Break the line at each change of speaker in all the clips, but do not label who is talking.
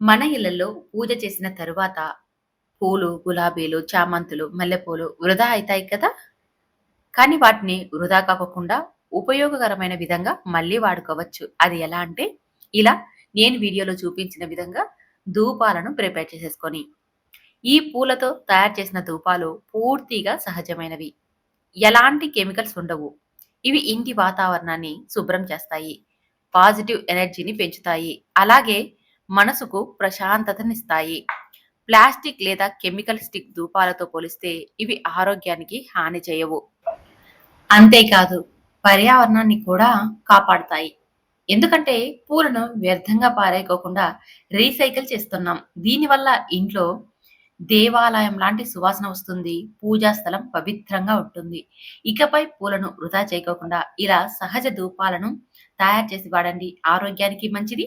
మన ఇళ్ళలో పూజ చేసిన తరువాత పూలు, గులాబీలు, చామంతులు, మల్లెపూలు వృధా అవుతాయి కదా! కానీ వాటిని వృధా కాకుండా ఉపయోగకరమైన విధంగా మళ్ళీ వాడుకోవచ్చు. అది ఎలా అంటే ఇలా నేను వీడియోలో చూపించిన విధంగా ధూపాలను ప్రిపేర్ చేసేసుకొని. ఈ పూలతో తయారు చేసిన ధూపాలు పూర్తిగా సహజమైనవి. ఎలాంటి కెమికల్స్ ఉండవు. ఇవి ఇంటి వాతావరణాన్ని శుభ్రం చేస్తాయి. పాజిటివ్ ఎనర్జీని పెంచుతాయి. అలాగే మనసుకు ప్రశాంతతనిస్తాయి. ప్లాస్టిక్ లేదా కెమికల్ స్టిక్ ధూపాలతో పోలిస్తే ఇవి ఆరోగ్యానికి హాని చేయవు. అంతేకాదు పర్యావరణాన్ని కూడా కాపాడుతాయి. ఎందుకంటే పూలను వ్యర్థంగా పారేయకోకుండా రీసైకిల్ చేస్తున్నాం. దీనివల్ల ఇంట్లో దేవాలయం లాంటి సువాసన వస్తుంది. పూజా స్థలం పవిత్రంగా ఉంటుంది. ఇకపై పూలను వృధా చేయకోకుండా ఇలా సహజ ధూపాలను తయారు చేసి వాడండి. ఆరోగ్యానికి మంచిది.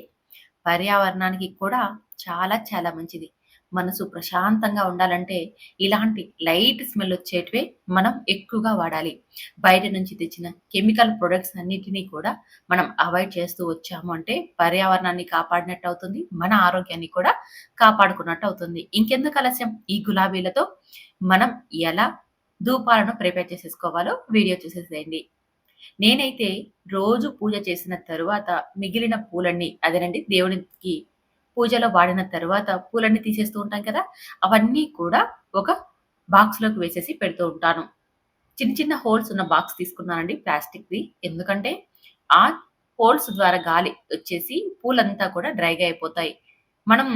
పర్యావరణానికి కూడా చాలా చాలా మంచిది. మనసు ప్రశాంతంగా ఉండాలంటే ఇలాంటి లైట్ స్మెల్ వచ్చేటివే మనం ఎక్కువగా వాడాలి. బయట నుంచి తెచ్చిన కెమికల్ ప్రొడక్ట్స్ అన్నిటిని కూడా మనం అవాయిడ్ చేస్తూ వచ్చాము అంటే పర్యావరణాన్ని కాపాడినట్టు అవుతుంది. మన ఆరోగ్యాన్ని కూడా కాపాడుకున్నట్టు అవుతుంది. ఇంకెందుకు ఆలస్యం ఈ గులాబీలతో మనం ఎలా ధూపాలను ప్రిపేర్ చేసేసుకోవాలో వీడియో చూసేసేయండి. నేనైతే రోజు పూజ చేసిన తరువాత మిగిలిన పూలన్నీ అదేనండి దేవునికి పూజలో వాడిన తర్వాత పూలన్నీ తీసేస్తూ ఉంటాం కదా! అవన్నీ కూడా ఒక బాక్స్‌లోకి వేసేసి పెడుతూ ఉంటాను. చిన్న చిన్న హోల్స్ ఉన్న బాక్స్ తీసుకున్నానండి ప్లాస్టిక్‌ది. ఎందుకంటే ఆ హోల్స్ ద్వారా గాలి వచ్చేసి పూలంతా కూడా డ్రైగా అయిపోతాయి. మనం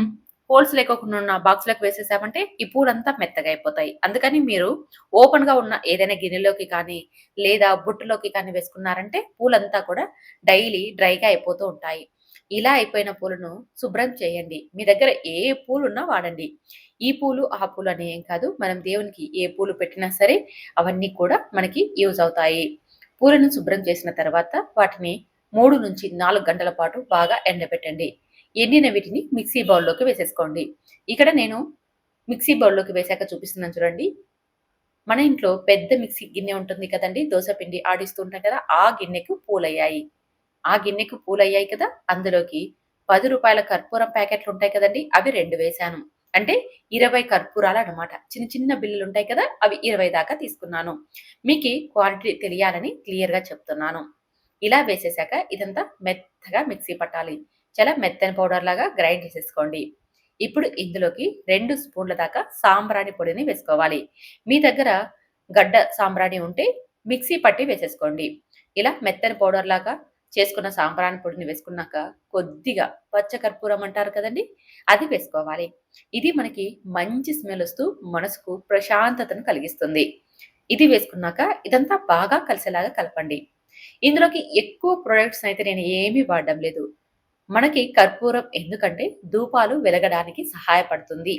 హోల్స్ లేకుండా ఉన్న బాక్స్‌లోకి వేసేసామంటే ఈ పూలంతా మెత్తగా అయిపోతాయి. అందుకని మీరు ఓపెన్‌గా ఉన్న ఏదైనా గిన్నెలోకి కానీ, లేదా బుట్టలోకి కానీ వేసుకున్నారంటే పూలంతా కూడా డైలీ డ్రైగా అయిపోతూ ఉంటాయి. ఇలా అయిపోయిన పూలను శుభ్రం చేయండి. మీ దగ్గర ఏ పూలు ఉన్నా వాడండి. ఈ పూలు, ఆ పూలు అని ఏం కాదు. మనం దేవునికి ఏ పూలు పెట్టినా సరే అవన్నీ కూడా మనకి యూజ్ అవుతాయి. పూలను శుభ్రం చేసిన తర్వాత వాటిని 3-4 గంటల పాటు బాగా ఎండబెట్టండి. ఎండిన వీటిని మిక్సీ బౌల్‌లోకి వేసేసుకోండి. ఇక్కడ నేను మిక్సీ బౌల్‌లోకి వేశాక చూపిస్తున్నాను చూడండి. మన ఇంట్లో పెద్ద మిక్సీ గిన్నె ఉంటుంది కదండి దోస పిండి ఆడిస్తూ ఉంటాం కదా! ఆ గిన్నెకు పూలయ్యాయి. ఆ గిన్నెకు పూలయ్యాయి కదా! అందులోకి పది రూపాయల కర్పూరం ప్యాకెట్లు ఉంటాయి కదండీ! అవి రెండు వేశాను. అంటే ఇరవై కర్పూరాలు అనమాట చిన్న చిన్న బిల్లులు ఉంటాయి కదా! అవి 20 దాకా తీసుకున్నాను. మీకు క్వాలిటీ తెలియాలని క్లియర్‌గా చెప్తున్నాను. ఇలా వేసేసాక ఇదంతా మెత్తగా మిక్సీ పట్టాలి. చాలా మెత్తని పౌడర్ లాగా గ్రైండ్ చేసేసుకోండి. ఇప్పుడు ఇందులోకి రెండు స్పూన్ల దాకా సాంబ్రాణి పొడిని వేసుకోవాలి. మీ దగ్గర గడ్డ సాంబ్రాణి ఉంటే మిక్సీ పట్టి వేసేసుకోండి. ఇలా మెత్తని పౌడర్ లాగా చేసుకున్న సాంబ్రాణి పొడిని వేసుకున్నాక కొద్దిగా పచ్చకర్పూరం అంటారు కదండీ! అది వేసుకోవాలి. ఇది మనకి మంచి స్మెల్ వస్తూ మనసుకు ప్రశాంతతను కలిగిస్తుంది. ఇది వేసుకున్నాక ఇదంతా బాగా కలిసేలాగా కలపండి. ఇందులోకి ఎక్కువ ప్రొడక్ట్స్ అయితే నేను ఏమీ వాడడం లేదు. మనకి కర్పూరం ఎందుకంటే ధూపాలు వెలగడానికి సహాయపడుతుంది.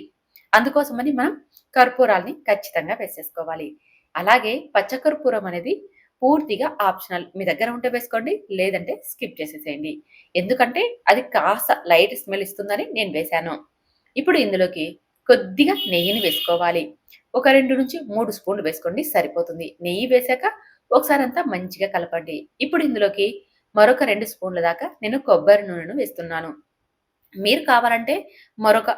అందుకోసమని మనం కర్పూరాల్ని ఖచ్చితంగా వేసేసుకోవాలి. అలాగే పచ్చకర్పూరం అనేది పూర్తిగా ఆప్షనల్. మీ దగ్గర ఉంటే వేసుకోండి. లేదంటే స్కిప్ చేసేసేయండి. ఎందుకంటే అది కాస్త లైట్ స్మెల్ ఇస్తుందని నేను వేశాను. ఇప్పుడు ఇందులోకి కొద్దిగా నెయ్యిని వేసుకోవాలి. ఒక 2-3 స్పూన్లు వేసుకోండి సరిపోతుంది. నెయ్యి వేశాక ఒకసారంతా మంచిగా కలపండి. ఇప్పుడు ఇందులోకి మరొక రెండు స్పూన్ల దాకా నేను కొబ్బరి నూనెను వేస్తున్నాను. మీరు కావాలంటే మరొక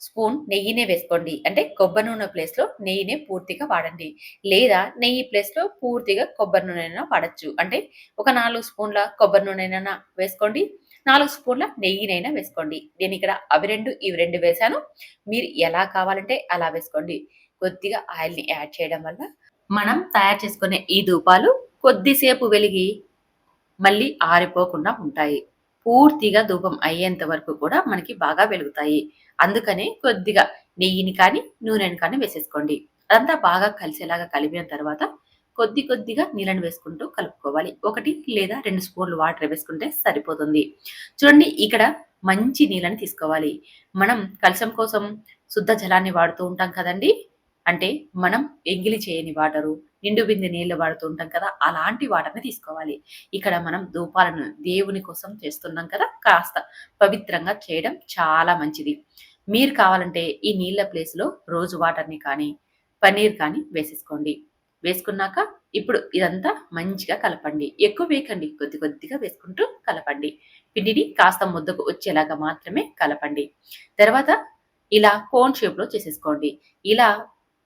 స్పూన్ నెయ్యినే వేసుకోండి. అంటే కొబ్బరి నూనె ప్లేస్‌లో నెయ్యినే పూర్తిగా వాడండి. లేదా నెయ్యి ప్లేస్‌లో పూర్తిగా కొబ్బరి నూనె వాడచ్చు అంటే ఒక నాలుగు స్పూన్ల కొబ్బరి నూనెనైనా వేసుకోండి. నాలుగు స్పూన్ల నెయ్యినైనా వేసుకోండి. నేను ఇక్కడ అవి రెండు ఇవి రెండు వేశాను. మీరు ఎలా కావాలంటే అలా వేసుకోండి. కొద్దిగా ఆయిల్‌ని యాడ్ చేయడం వల్ల మనం తయారు చేసుకునే ఈ ధూపాలు కొద్దిసేపు వెలిగి మళ్ళీ ఆరిపోకుండా ఉంటాయి. పూర్తిగా ధూపం అయ్యేంత వరకు కూడా మనకి బాగా వెలుగుతాయి. అందుకనే కొద్దిగా నెయ్యిని కానీ, నూనెని కానీ వేసేసుకోండి. అదంతా బాగా కలిసేలాగా కలిపిన తర్వాత కొద్ది కొద్దిగా నీళ్ళని వేసుకుంటూ కలుపుకోవాలి. ఒకటి లేదా రెండు స్పూన్లు వాటర్ వేసుకుంటే సరిపోతుంది. చూడండి ఇక్కడ మంచి నీళ్ళని తీసుకోవాలి. మనం కలశం కోసం శుద్ధ జలాన్ని వాడుతూ ఉంటాం కదండీ! అంటే మనం ఎంగిలి చేయని వాటరు, నిండు బింది నీళ్ళు వాడుతూ ఉంటాం కదా! అలాంటి వాటర్‌ని తీసుకోవాలి. ఇక్కడ మనం ధూపాలను దేవుని కోసం చేస్తున్నాం కదా! కాస్త పవిత్రంగా చేయడం చాలా మంచిది. మీరు కావాలంటే ఈ నీళ్ళ ప్లేస్‌లో రోజు వాటర్‌ని కానీ, పన్నీర్ కానీ వేసేసుకోండి. వేసుకున్నాక ఇప్పుడు ఇదంతా మంచిగా కలపండి ఎక్కువ వేయకండి కొద్ది కొద్దిగా వేసుకుంటూ కలపండి పిండిని కాస్త ముద్దకు వచ్చేలాగా మాత్రమే కలపండి తర్వాత ఇలా కోన్ షేప్లో చేసేసుకోండి ఇలా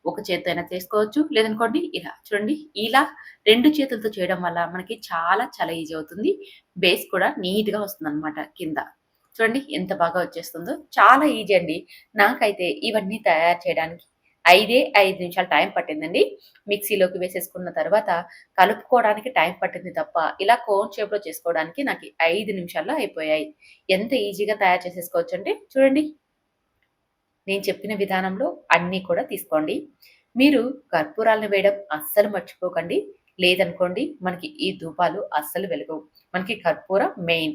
ఒక చేత్తో అయినా చేసుకోవచ్చు. లేదనుకోండి ఇలా చూడండి ఇలా రెండు చేతులతో చేయడం వల్ల మనకి చాలా చాలా ఈజీ అవుతుంది. బేస్ కూడా నీట్గా వస్తుంది అనమాట కింద. చూడండి ఎంత బాగా వచ్చేస్తుందో. చాలా ఈజీ అండి. నాకైతే ఇవన్నీ తయారు చేయడానికి ఐదే ఐదు నిమిషాలు టైం పట్టిందండి. మిక్సీలోకి వేసేసుకున్న తర్వాత కలుపుకోవడానికి టైం పట్టింది తప్ప ఇలా కోన్ షేప్లో చేసుకోవడానికి నాకు ఐదు నిమిషాల్లో అయిపోయాయి. ఎంత ఈజీగా తయారు చేసేసుకోవచ్చు అంటే చూడండి నేను చెప్పిన విధానంలో అన్నీ కూడా తీసుకోండి. మీరు కర్పూరాలను వేయడం అస్సలు మర్చిపోకండి. లేదనుకోండి మనకి ఈ ధూపాలు అస్సలు వెలగవు. మనకి కర్పూరం మెయిన్.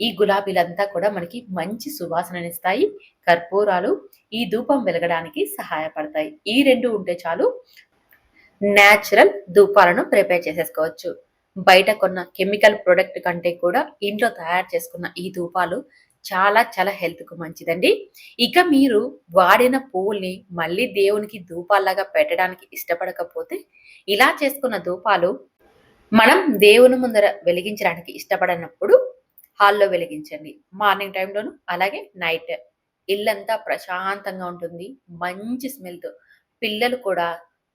ఈ గులాబీలంతా కూడా మనకి మంచి సువాసననిస్తాయి. కర్పూరాలు ఈ ధూపం వెలగడానికి సహాయపడతాయి. ఈ రెండు ఉంటే చాలు న్యాచురల్ ధూపాలను ప్రిపేర్ చేసేసుకోవచ్చు. బయట కొన్న కెమికల్ ప్రొడక్ట్ కంటే కూడా ఇంట్లో తయారు చేసుకున్న ఈ ధూపాలు చాలా చాలా హెల్త్కు మంచిదండి. ఇక మీరు వాడిన పువ్వుల్ని మళ్ళీ దేవునికి ధూపాల్లాగా పెట్టడానికి ఇష్టపడకపోతే ఇలా చేసుకున్న ధూపాలు మనం దేవుని ముందర వెలిగించడానికి ఇష్టపడనప్పుడు హాల్లో వెలిగించండి. మార్నింగ్ టైంలోను అలాగే నైట్ ఇల్లంతా ప్రశాంతంగా ఉంటుంది. మంచి స్మెల్తో పిల్లలు కూడా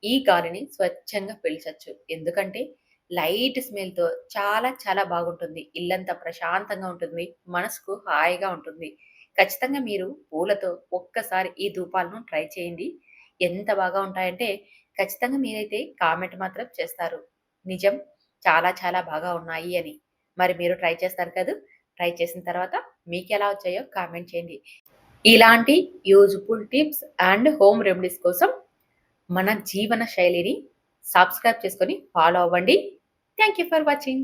ఈ గాలిని స్వచ్ఛంగా పీల్చచ్చు. ఎందుకంటే లైట్ స్మెల్‌తో చాలా చాలా బాగుంటుంది. ఇల్లంతా ప్రశాంతంగా ఉంటుంది. మనసుకు హాయిగా ఉంటుంది. ఖచ్చితంగా మీరు పూలతో ఒక్కసారి ఈ ధూపాలను ట్రై చేయండి. ఎంత బాగా ఉంటాయంటే ఖచ్చితంగా మీరైతే కామెంట్ మాత్రం చేస్తారు. నిజం చాలా చాలా బాగా ఉన్నాయి అని. మరి మీరు ట్రై చేస్తారు కదా ట్రై చేసిన తర్వాత మీకు ఎలా వచ్చాయో కామెంట్ చేయండి. ఇలాంటి useful tips and home remedies కోసం మన జీవన శైలిని సబ్స్క్రైబ్ చేసుకొని ఫాలో అవ్వండి. Thank you for watching.